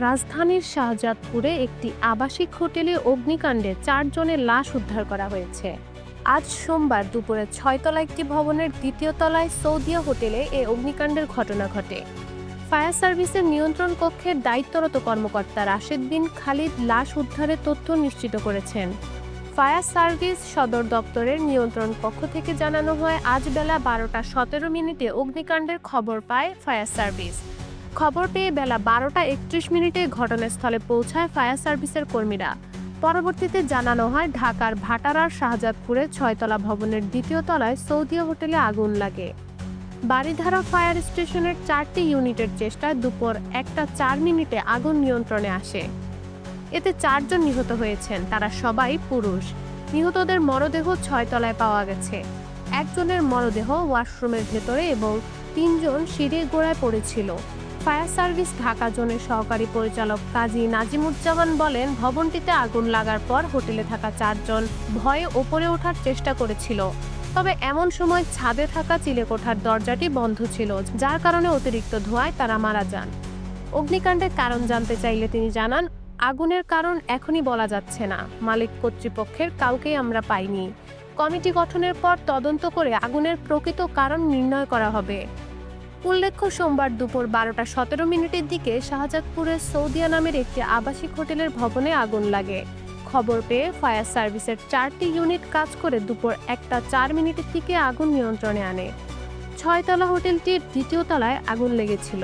রাজধানীর শাহজাদপুরে একটি আবাসিক হোটেলে অগ্নিকাণ্ডে চারজনের লাশ উদ্ধার করা হয়েছে। আজ সোমবার দুপুরে ছয়তলা একটি ভবনের দ্বিতীয় তলায় সৌদিয়া হোটেলে এ অগ্নিকাণ্ডের ঘটনা ঘটে। ফায়ার সার্ভিসের নিয়ন্ত্রণ কক্ষের দায়িত্বরত কর্মকর্তা রাশেদ বিন খালিদ লাশ উদ্ধারের তথ্য নিশ্চিত করেছেন। ফায়ার সার্ভিস সদর দপ্তরের নিয়ন্ত্রণ কক্ষ থেকে জানানো হয়, আজ বেলা বারোটা সতেরো মিনিটে অগ্নিকাণ্ডের খবর পায় ফায়ার সার্ভিস। খবর পেয়ে বেলা বারোটা একত্রিশ মিনিটে ঘটনাস্থলে পৌঁছায় ফায়ার সার্ভিসের কর্মীরা। পরবর্তীতে জানানো হয়, ঢাকার ভাটারার শাহজাদপুরে ছয়তলা ভবনের দ্বিতীয় তলায় সৌদিয়া হোটেলে আগুন লাগে। বাড়িধারা ফায়ার স্টেশনের চারটি ইউনিটের চেষ্টায় দুপুর একটা চার মিনিটে আগুন নিয়ন্ত্রণে আসে। এতে চারজন নিহত হয়েছেন, তারা সবাই পুরুষ। নিহতদের মরদেহ ছয়তলায় পাওয়া গেছে। একজনের মরদেহ ওয়াশরুমের ভেতরে এবং তিনজন সিঁড়ির গোড়ায় পড়েছিল। ফায়ার সার্ভিস ঢাকা জোনের সহকারী পরিচালক কাজী নাজিমুজ্জামান বলেন, ভবনটিতে আগুন লাগার পর হোটেলে থাকা চারজন ভয়ে ওপরে ওঠার চেষ্টা করেছিল। তবে এমন সময় ছাদে থাকা চিলেকোঠার দরজাটি বন্ধ ছিল, যার কারণে অতিরিক্ত ধোঁয়ায় তারা মারা যান। অগ্নিকাণ্ডের কারণ জানতে চাইলে তিনি জানান, আগুনের কারণ এখনই বলা যাচ্ছে না। মালিক কর্তৃপক্ষের কাউকেই আমরা পাইনি। কমিটি গঠনের পর তদন্ত করে আগুনের প্রকৃত কারণ নির্ণয় করা হবে। উল্লেখ্য, সোমবার দুপুর বারোটা সতেরো মিনিটের দিকে শাহজাদপুরের সৌদিয়া নামের একটি আবাসিক হোটেলের ভবনে আগুন লাগে। খবর পেয়ে ফায়ার সার্ভিসের চারটি ইউনিট কাজ করে দুপুর একটা চার মিনিটের দিকে আগুন নিয়ন্ত্রণে আনে। ছয়তলা হোটেলটির দ্বিতীয় তলায় আগুন লেগেছিল।